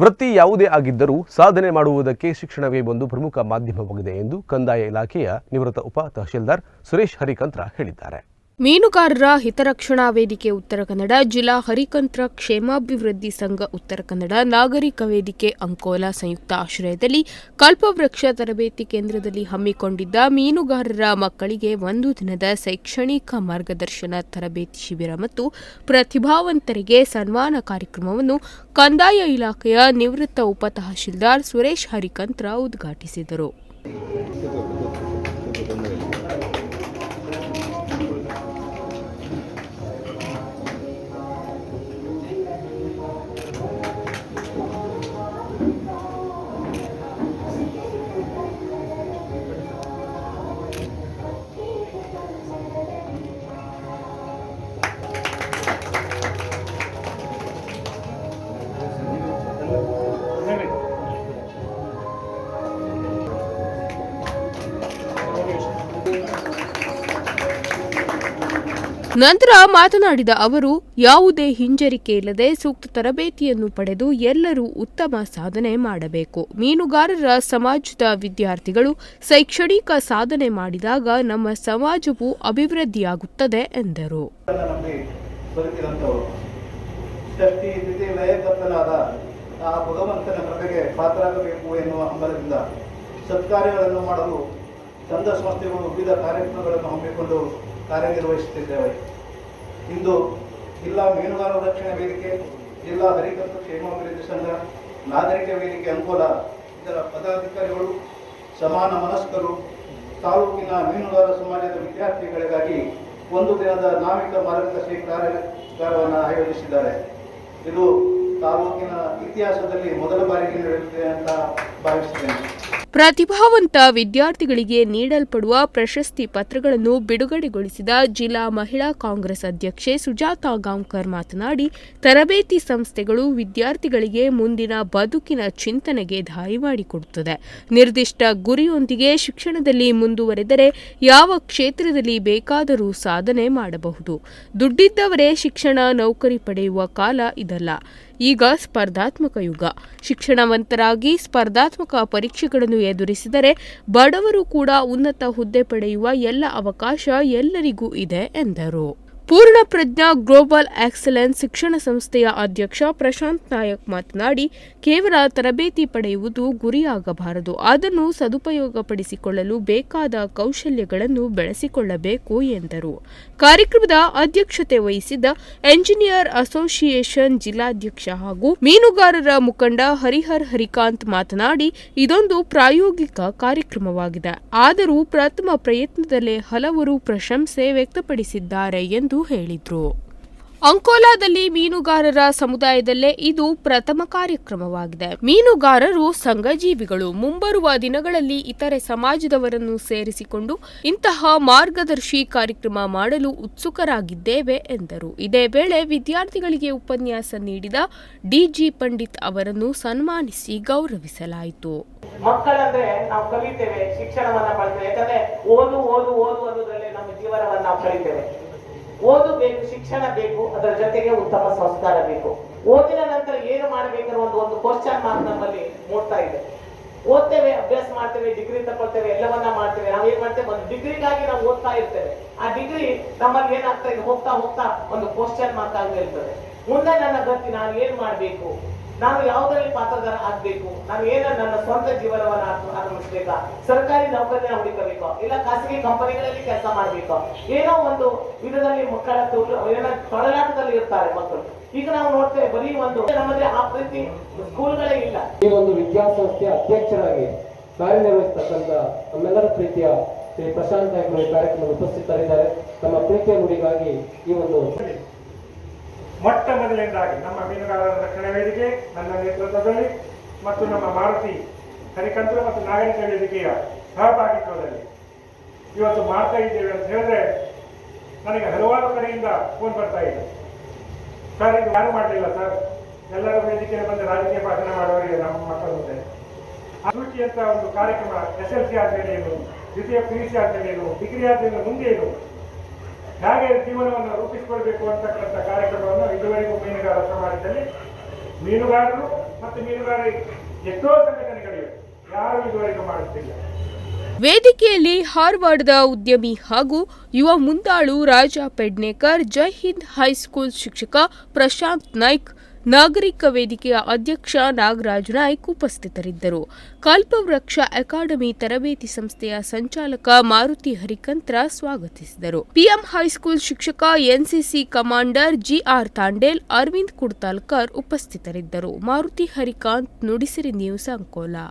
ವೃತ್ತಿ ಯಾವುದೇ ಆಗಿದ್ದರೂ ಸಾಧನೆ ಮಾಡುವುದಕ್ಕೆ ಶಿಕ್ಷಣವೇ ಒಂದು ಪ್ರಮುಖ ಮಾಧ್ಯಮವಾಗಿದೆ ಎಂದು ಕಂದಾಯ ಇಲಾಖೆಯ ನಿವೃತ್ತ ಉಪ ತಹಶೀಲ್ದಾರ್ ಸುರೇಶ್ ಹರಿಕಂತ್ರ ಹೇಳಿದ್ದಾರೆ. ಮೀನುಗಾರರ ಹಿತರಕ್ಷಣಾ ವೇದಿಕೆ ಉತ್ತರ ಕನ್ನಡ, ಜಿಲ್ಲಾ ಹರಿಕಂತ್ರ ಕ್ಷೇಮಾಭಿವೃದ್ಧಿ ಸಂಘ ಉತ್ತರ ಕನ್ನಡ, ನಾಗರಿಕ ವೇದಿಕೆ ಅಂಕೋಲಾ ಸಂಯುಕ್ತ ಆಶ್ರಯದಲ್ಲಿ ಕಲ್ಪವೃಕ್ಷ ತರಬೇತಿ ಕೇಂದ್ರದಲ್ಲಿ ಹಮ್ಮಿಕೊಂಡಿದ್ದ ಮೀನುಗಾರರ ಮಕ್ಕಳಿಗೆ ಒಂದು ದಿನದ ಶೈಕ್ಷಣಿಕ ಮಾರ್ಗದರ್ಶನ ತರಬೇತಿ ಶಿಬಿರ ಮತ್ತು ಪ್ರತಿಭಾವಂತರಿಗೆ ಸನ್ಮಾನ ಕಾರ್ಯಕ್ರಮವನ್ನು ಕಂದಾಯ ಇಲಾಖೆಯ ನಿವೃತ್ತ ಉಪ ತಹಶೀಲ್ದಾರ್ ಸುರೇಶ್ ಹರಿಕಂತ್ರ ಉದ್ಘಾಟಿಸಿದರು. ನಂತರ ಮಾತನಾಡಿದ ಅವರು, ಯಾವುದೇ ಹಿಂಜರಿಕೆ ಇಲ್ಲದೆ ಸೂಕ್ತ ತರಬೇತಿಯನ್ನು ಪಡೆದು ಎಲ್ಲರೂ ಉತ್ತಮ ಸಾಧನೆ ಮಾಡಬೇಕು. ಮೀನುಗಾರರ ಸಮಾಜದ ವಿದ್ಯಾರ್ಥಿಗಳು ಶೈಕ್ಷಣಿಕ ಸಾಧನೆ ಮಾಡಿದಾಗ ನಮ್ಮ ಸಮಾಜವು ಅಭಿವೃದ್ಧಿಯಾಗುತ್ತದೆ ಎಂದರು. ಆ ಭಗವಂತನ ಸತ್ಕಾರ್ಯಗಳನ್ನು ಮಾಡಲು ಸಂಘ ಸಂಸ್ಥೆಗಳು ವಿವಿಧ ಕಾರ್ಯಕ್ರಮಗಳನ್ನು ಹಮ್ಮಿಕೊಂಡು ಕಾರ್ಯನಿರ್ವಹಿಸುತ್ತಿದ್ದೇವೆ. ಇಂದು ಜಿಲ್ಲಾ ಮೀನುಗಾರರ ರಕ್ಷಣಾ ವೇದಿಕೆ, ಜಿಲ್ಲಾ ಹರಿಕಂತ್ರ ಕ್ಷೇಮಾಭಿವೃದ್ಧಿ ಸಂಘ, ನಾಗರಿಕ ವೇದಿಕೆ ಅನುಕೂಲ, ಇದರ ಪದಾಧಿಕಾರಿಗಳು, ಸಮಾನ ಮನಸ್ಕರು, ತಾಲೂಕಿನ ಮೀನುಗಾರ ಸಮಾಜದ ವಿದ್ಯಾರ್ಥಿಗಳಿಗಾಗಿ ಒಂದು ದಿನದ ನಾವಿಕ ಮಾರ್ಗದರ್ಶಿ ಕಾರ್ಯಾಗಾರವನ್ನು ಆಯೋಜಿಸಿದ್ದಾರೆ. ಇದು ತಾಲೂಕಿನ ಇತಿಹಾಸದಲ್ಲಿ ಮೊದಲ ಬಾರಿಗೆ ನಡೆಯುತ್ತಿದೆ ಅಂತ ಭಾವಿಸುತ್ತೇನೆ. ಪ್ರತಿಭಾವಂತ ವಿದ್ಯಾರ್ಥಿಗಳಿಗೆ ನೀಡಲ್ಪಡುವ ಪ್ರಶಸ್ತಿ ಪತ್ರಗಳನ್ನು ಬಿಡುಗಡೆಗೊಳಿಸಿದ ಜಿಲ್ಲಾ ಮಹಿಳಾ ಕಾಂಗ್ರೆಸ್ ಅಧ್ಯಕ್ಷೆ ಸುಜಾತಾ ಗಾಂವ್ಕರ್ ಮಾತನಾಡಿ, ತರಬೇತಿ ಸಂಸ್ಥೆಗಳು ವಿದ್ಯಾರ್ಥಿಗಳಿಗೆ ಮುಂದಿನ ಬದುಕಿನ ಚಿಂತನೆಗೆ ದಾರಿ ಮಾಡಿಕೊಡುತ್ತದೆ. ನಿರ್ದಿಷ್ಟ ಗುರಿಯೊಂದಿಗೆ ಶಿಕ್ಷಣದಲ್ಲಿ ಮುಂದುವರೆದರೆ ಯಾವ ಕ್ಷೇತ್ರದಲ್ಲಿ ಬೇಕಾದರೂ ಸಾಧನೆ ಮಾಡಬಹುದು. ದುಡ್ಡಿದ್ದವರೇ ಶಿಕ್ಷಣ, ನೌಕರಿ ಪಡೆಯುವ ಕಾಲ ಇದಲ್ಲ. ಈಗ ಸ್ಪರ್ಧಾತ್ಮಕ ಯುಗ. ಶಿಕ್ಷಣವಂತರಾಗಿ ಸ್ಪರ್ಧಾತ್ಮಕ ಪರೀಕ್ಷೆಗಳನ್ನು ಎದುರಿಸಿದರೆ ಬಡವರು ಕೂಡ ಉನ್ನತ ಹುದ್ದೆ ಪಡೆಯುವ ಎಲ್ಲ ಅವಕಾಶ ಎಲ್ಲರಿಗೂ ಇದೆ ಎಂದರು. ಪೂರ್ಣ ಪ್ರಜ್ಞಾ ಗ್ಲೋಬಲ್ ಎಕ್ಸಲೆನ್ಸ್ ಶಿಕ್ಷಣ ಸಂಸ್ಥೆಯ ಅಧ್ಯಕ್ಷ ಪ್ರಶಾಂತ್ ನಾಯಕ್ ಮಾತನಾಡಿ, ಕೇವಲ ತರಬೇತಿ ಪಡೆಯುವುದು ಗುರಿಯಾಗಬಾರದು. ಅದನ್ನು ಸದುಪಯೋಗಪಡಿಸಿಕೊಳ್ಳಲು ಬೇಕಾದ ಕೌಶಲ್ಯಗಳನ್ನು ಬೆಳೆಸಿಕೊಳ್ಳಬೇಕು ಎಂದರು. ಕಾರ್ಯಕ್ರಮದ ಅಧ್ಯಕ್ಷತೆ ವಹಿಸಿದ್ದ ಎಂಜಿನಿಯರ್ ಅಸೋಸಿಯೇಷನ್ ಜಿಲ್ಲಾಧ್ಯಕ್ಷ ಹಾಗೂ ಮೀನುಗಾರರ ಮುಖಂಡ ಹರಿಹರ್ ಹರಿಕಾಂತ್ ಮಾತನಾಡಿ, ಇದೊಂದು ಪ್ರಾಯೋಗಿಕ ಕಾರ್ಯಕ್ರಮವಾಗಿದೆ. ಆದರೂ ಪ್ರಥಮ ಪ್ರಯತ್ನದಲ್ಲೇ ಹಲವರು ಪ್ರಶಂಸೆ ವ್ಯಕ್ತಪಡಿಸಿದ್ದಾರೆ ಎಂದು ಹೇಳಿದರು. ಅಂಕೋಲಾದಲ್ಲಿ ಮೀನುಗಾರರ ಸಮುದಾಯದಲ್ಲೇ ಇದು ಪ್ರಥಮ ಕಾರ್ಯಕ್ರಮವಾಗಿದೆ. ಮೀನುಗಾರರು ಸಂಘಜೀವಿಗಳು. ಮುಂಬರುವ ದಿನಗಳಲ್ಲಿ ಇತರೆ ಸಮಾಜದವರನ್ನು ಸೇರಿಸಿಕೊಂಡು ಇಂತಹ ಮಾರ್ಗದರ್ಶಿ ಕಾರ್ಯಕ್ರಮ ಮಾಡಲು ಉತ್ಸುಕರಾಗಿದ್ದೇವೆ ಎಂದರು. ಇದೇ ವೇಳೆ ವಿದ್ಯಾರ್ಥಿಗಳಿಗೆ ಉಪನ್ಯಾಸ ನೀಡಿದ ಡಿಜಿ ಪಂಡಿತ್ ಅವರನ್ನು ಸನ್ಮಾನಿಸಿ ಗೌರವಿಸಲಾಯಿತು. ಮಕ್ಕಳಂದ್ರೆ ನಾವು ಕಲಿತೇವೆ ಶಿಕ್ಷಣವನ್ನ ಯಾಕಂದ್ರೆ ಓದು ಓದು ಓದು ಅನ್ನೋದ್ರಲ್ಲಿ ನಮ್ಮ ಜೀವನವನ್ನ ನಾವು ಕಲಿತೇವೆ. ಓದು ಬೇಕು ಶಿಕ್ಷಣ ಬೇಕು, ಅದರ ಜೊತೆಗೆ ಉತ್ತಮ ಸಂಸ್ಕಾರ ಬೇಕು. ಓದಿನ ನಂತರ ಏನು ಮಾಡಬೇಕನ್ನೋ ಒಂದು ಒಂದು ಕ್ವಶನ್ ಮಾರ್ಕ್ ನಮ್ಮಲ್ಲಿ ಮೂಡ್ತಾ ಇದೆ. ಓದ್ತೇವೆ, ಅಭ್ಯಾಸ ಮಾಡ್ತೇವೆ ಡಿಗ್ರಿ ತಗೊಳ್ತೇವೆ, ಎಲ್ಲವನ್ನ ಮಾಡ್ತೇವೆ. ನಾವು ಏನ್ ಮಾಡ್ತೇವೆ? ಒಂದು ಡಿಗ್ರಿಗಾಗಿ ನಾವು ಓದ್ತಾ ಇರ್ತೇವೆ. ಆ ಡಿಗ್ರಿ ನಮ್ಮಲ್ಲಿ ಏನಾಗ್ತಾ ಇದೆ? ಹೋಗ್ತಾ ಹೋಗ್ತಾ ಒಂದು ಕ್ವಶನ್ ಮಾರ್ಕ್ ಆಗಿ ಇರ್ತದೆ. ಮುಂದೆ ನನ್ನ ಗತಿ, ನಾನು ಏನ್ ಮಾಡಬೇಕು? ನಾನು ಯಾವುದರಲ್ಲಿ ಪಾತ್ರಧಾರ ಆಗ್ಬೇಕು. ನಾನು ಏನ ನನ್ನ ಸ್ವಂತ ಜೀವನವನ್ನ ಆರಂಭಿಸ್ಬೇಕಾ? ಸರ್ಕಾರಿ ನೌಕರಿನ ಹುಡುಕಬೇಕು. ಇಲ್ಲ ಖಾಸಗಿ ಕಂಪನಿಗಳಲ್ಲಿ ಕೆಲಸ ಮಾಡ್ಬೇಕು. ಏನೋ ಒಂದು ವಿಧದಲ್ಲಿ ಮಕ್ಕಳ ಏನೋ ತೊಡಲಾಟದಲ್ಲಿ ಇರ್ತಾರೆ ಮಕ್ಕಳು. ಈಗ ನಾವು ನೋಡ್ತೇವೆ ಬರೀ ಒಂದು ನಮ್ಮಲ್ಲಿ ಆ ಪ್ರೀತಿ ಸ್ಕೂಲ್ಗಳೇ ಇಲ್ಲ. ಈ ಒಂದು ವಿದ್ಯಾಸಂಸ್ಥೆಯ ಅಧ್ಯಕ್ಷರಾಗಿ ಕಾರ್ಯನಿರ್ವಹಿಸತಕ್ಕಂಥ ನಮ್ಮೆಲ್ಲರ ಪ್ರೀತಿಯ ಶ್ರೀ ಪ್ರಶಾಂತ್ ಕಾರ್ಯಕ್ರಮದಲ್ಲಿ ಉಪಸ್ಥಿತರಿದ್ದಾರೆ. ತಮ್ಮ ಪ್ರೀತಿಯ ನುಡಿಗಾಗಿ ಈ ಒಂದು ಮೊಟ್ಟ ಮೊದಲನೇದಾಗಿ ನಮ್ಮ ಮೀನುಗಾರರ ರಕ್ಷಣಾ ವೇದಿಕೆ, ನನ್ನ ನೇತೃತ್ವದಲ್ಲಿ ಮತ್ತು ನಮ್ಮ ಮಾರುತಿ ಹರಿಕಂತ್ರ ಮತ್ತು ನಾಗರಿಕ ವೇದಿಕೆಯ ಸಹಭಾಗಿತ್ವದಲ್ಲಿ. ಇವತ್ತು ಮಾಡ್ತಾ ಇದ್ದೇವೆ ಅಂತ ಹೇಳಿದ್ರೆ ನನಗೆ ಹಲವಾರು ಕಡೆಯಿಂದ ಫೋನ್ ಬರ್ತಾ ಇದೆ. ಸರ್ ಇದು ಯಾರು ಮಾಡಲಿಲ್ಲ ಸರ್ ಎಲ್ಲರೂ ವೇದಿಕೆಯಲ್ಲಿ ಬಂದು ರಾಜಕೀಯ ಭಾಷಣ ಮಾಡೋರಿಗೆ ನಮ್ಮ ಮಕ್ಕಳ ಸೂಚಿ ಅಂತ ಒಂದು ಕಾರ್ಯಕ್ರಮ ಎಸ್ ಎಲ್ ಸಿ ಆದ್ಮೇಲೆ ಏನು ದ್ವಿತೀಯ ಪಿ ಯು ಸಿ ಆದ್ಮೇಲೆ ಏನು ಡಿಗ್ರಿ ಆದ್ಮೇಲೆ ಮುಂದೆ ಏನು ಹೇಗೆ ಜೀವನವನ್ನು ರೂಪಿಸಿಕೊಳ್ಬೇಕು ಅಂತಕ್ಕಂಥ ಕಾರ್ಯಕ್ರಮವನ್ನು ಇದುವರೆಗೂ ಮೀನುಗಾರ ಸಮಾಜದಲ್ಲಿ ಮೀನುಗಾರರು ಮತ್ತು ಮೀನುಗಾರಿಕೆ ಎಷ್ಟೋ ಸಂಘಟನೆಗಳಿವೆ. ಯಾರು ಇದುವರೆಗೂ ಮಾಡುತ್ತಿಲ್ಲ ವೇದಿಕೆಯಲ್ಲಿ ಹಾರ್ವಾರ್ಡ್ದ ಉದ್ಯಮಿ ಹಾಗೂ ಯುವ ಮುಂದಾಳು ರಾಜಾ ಪೆಡ್ನೇಕರ್, ಜೈ ಹಿಂದ್ ಹೈಸ್ಕೂಲ್ ಶಿಕ್ಷಕ ಪ್ರಶಾಂತ್ ನಾಯ್ಕ್ ನಾಗರಿಕ ವೇದಿಕೆಯ ಅಧ್ಯಕ್ಷ ನಾಗರಾಜ್ ನಾಯ್ಕ್ ಉಪಸ್ಥಿತರಿದ್ದರು. ಕಲ್ಪವೃಕ್ಷ ಅಕಾಡೆಮಿ ತರಬೇತಿ ಸಂಸ್ಥೆಯ ಸಂಚಾಲಕ ಮಾರುತಿ ಹರಿಕಂತ್ರ ಸ್ವಾಗತಿಸಿದರು. ಪಿಎಂ ಹೈಸ್ಕೂಲ್ ಶಿಕ್ಷಕ NCC commander GR Tandel, Arvind Kudtalkar ಉಪಸ್ಥಿತರಿದ್ದರು. ಮಾರುತಿ ಹರಿಕಾಂತ್ ನುಡಿಸಿರಿ ನ್ಯೂಸ್ ಅಂಕೋಲಾ.